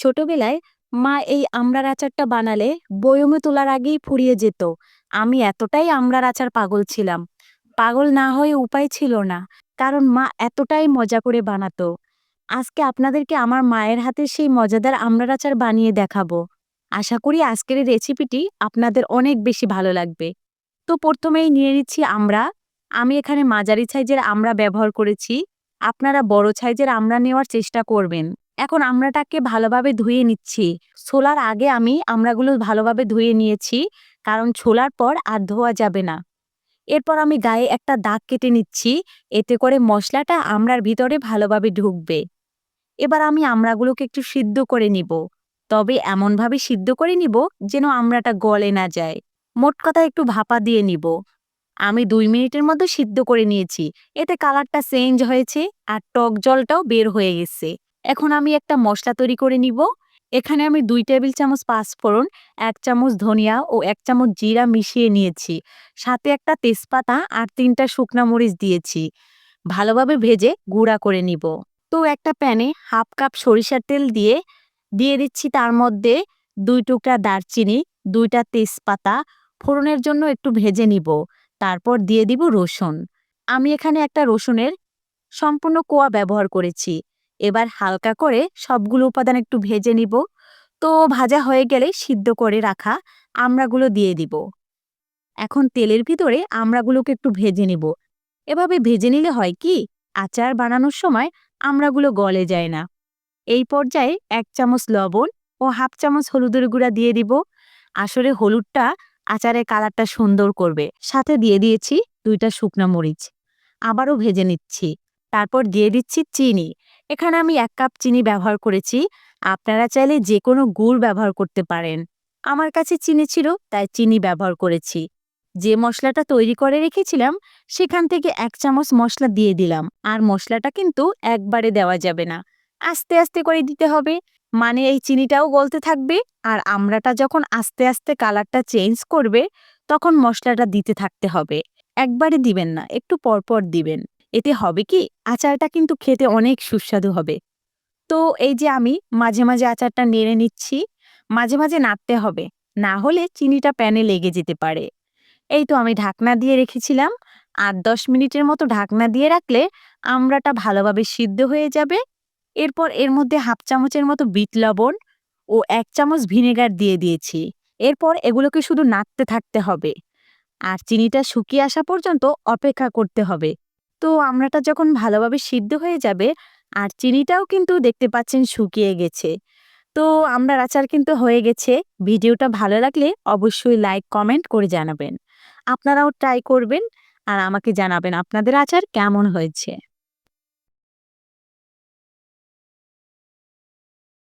ছোটবেলায় মা এই আমড়ার আচারটা বানালে বয়মে তোলার আগেই ফুরিয়ে যেত। আমি এতটাই আমড়ার আচার পাগল ছিলাম। পাগল না হয়ে উপায় ছিল না, কারণ মা এতটাই মজা করে বানাতো। আজকে আপনাদেরকে আমার মায়ের হাতে সেই মজাদার আমড়ার আচার বানিয়ে দেখাবো। আশা করি আজকের এই রেসিপিটি আপনাদের অনেক বেশি ভালো লাগবে। তো প্রথমেই নিয়ে নিচ্ছি আমরা আমি এখানে মাঝারি সাইজের আমড়া ব্যবহার করেছি। আপনারা বড় সাইজের আমড়া নেওয়ার চেষ্টা করবেন। এখন আমড়াটাকে ভালোভাবে ধুয়ে নিচ্ছি। ছোলার আগে আমি আমড়াগুলো ভালোভাবে ধুয়ে নিয়েছি, কারণ ছোলার পর আর ধোয়া যাবে না। এরপর আমি গায়ে একটা দাগ কেটে নিচ্ছি, এতে করে মশলাটা আমড়ার ভিতরে ভালোভাবে ঢুকবে। এবার আমি আমড়াগুলোকে একটু সিদ্ধ করে নিব। তবে এমনভাবে সিদ্ধ করে নিব যেন আমড়াটা গলে না যায়। মোট কথা একটু ভাপা দিয়ে নিব। আমি দুই মিনিটের মধ্যে সিদ্ধ করে নিয়েছি। এতে কালারটা চেঞ্জ হয়েছে আর টক জলটাও বের হয়ে গেছে। এখন আমি একটা মশলা তৈরি করে নিব। এখানে আমি দুই টেবিল চামচ পাঁচফোড়ন, এক চামচ ধনিয়া ও এক চামচ জিরা মিশিয়ে নিয়েছি। সাথে একটা তেজপাতা আর তিনটা শুকনা মরিচ দিয়েছি। ভালোভাবে ভেজে গুঁড়া করে নিব। তো একটা প্যানে হাফ কাপ সরিষার তেল দিয়ে দিয়ে দিচ্ছি তার মধ্যে দুই টুকরা দারচিনি, দুইটা তেজপাতা। ফোড়নের জন্য একটু ভেজে নিব। তারপর দিয়ে দিব রসুন। আমি এখানে একটা রসুনের সম্পূর্ণ কোয়া ব্যবহার করেছি। এবার হালকা করে সবগুলো উপাদান একটু ভেজে নিব। তো ভাজা হয়ে গেলে সিদ্ধ করে রাখা আমড়াগুলো দিয়ে দিব। এখন তেলের ভিতরে আমড়াগুলোকে একটু ভেজে নিব। এভাবে ভেজে নিলে হয় কি, আচার বানানোর সময় আমড়াগুলো গলে যায় না। এই পর্যায়ে এক চামচ লবণ ও হাফ চামচ হলুদের গুঁড়া দিয়ে দিব। আসলে হলুদটা আচারের কালারটা সুন্দর করবে। সাথে দিয়ে দিয়েছি দুইটা শুকনো মরিচ। আবারও ভেজে নিচ্ছি। তারপর দিয়ে দিচ্ছি চিনি। এখানে আমি এক কাপ চিনি ব্যবহার করেছি। আপনারা চাইলে যে কোনো গুড় ব্যবহার করতে পারেন। আমার কাছে চিনি ছিল, তাই চিনি ব্যবহার করেছি। যে মশলাটা তৈরি করে রেখেছিলাম, সেখান থেকে এক চামচ মশলা দিয়ে দিলাম। আর মশলাটা কিন্তু একবারে দেওয়া যাবে না। আস্তে আস্তে করে দিতে হবে। মানে এই চিনিটাও গলতে থাকবে, আর আমড়াটা যখন আস্তে আস্তে কালারটা চেঞ্জ করবে, তখন মশলাটা দিতে থাকতে হবে। একবারে দিবেন না, একটু পরপর দিবেন। এতে হবে কি? আচারটা কিন্তু খেতে অনেক সুস্বাদু হবে। তো এই যে আমি মাঝে মাঝে আচারটা নেড়ে নিচ্ছি, মাঝে মাঝে নাড়তে হবে। না হলে চিনিটা প্যানে লেগে যেতে পারে। এই তো আমি ঢাকনা দিয়ে রেখেছিলাম। আর দশ মিনিটের মতো ঢাকনা দিয়ে রাখলে আমড়াটা ভালোভাবে সিদ্ধ হয়ে যাবে। এরপর এর মধ্যে হাফ চামচের মতো বিট লবণ ও এক চামচ ভিনেগার দিয়ে দিয়েছি। এরপর এগুলোকে শুধু নাড়তে থাকতে হবে। আর চিনিটা শুকিয়ে আসা পর্যন্ত অপেক্ষা করতে হবে। তো আমড়াটা যখন ভালোভাবে সিদ্ধ হয়ে যাবে, আর চিনিটাও কিন্তু দেখতে পাচ্ছেন শুকিয়ে গেছে। তো আমড়ার আচার কিন্তু হয়ে গেছে। ভিডিওটা ভালো লাগলে অবশ্যই লাইক, কমেন্ট করে জানাবেন। আপনারাও ট্রাই করবেন আর আমাকে জানাবেন আপনাদের আচার কেমন হয়েছে।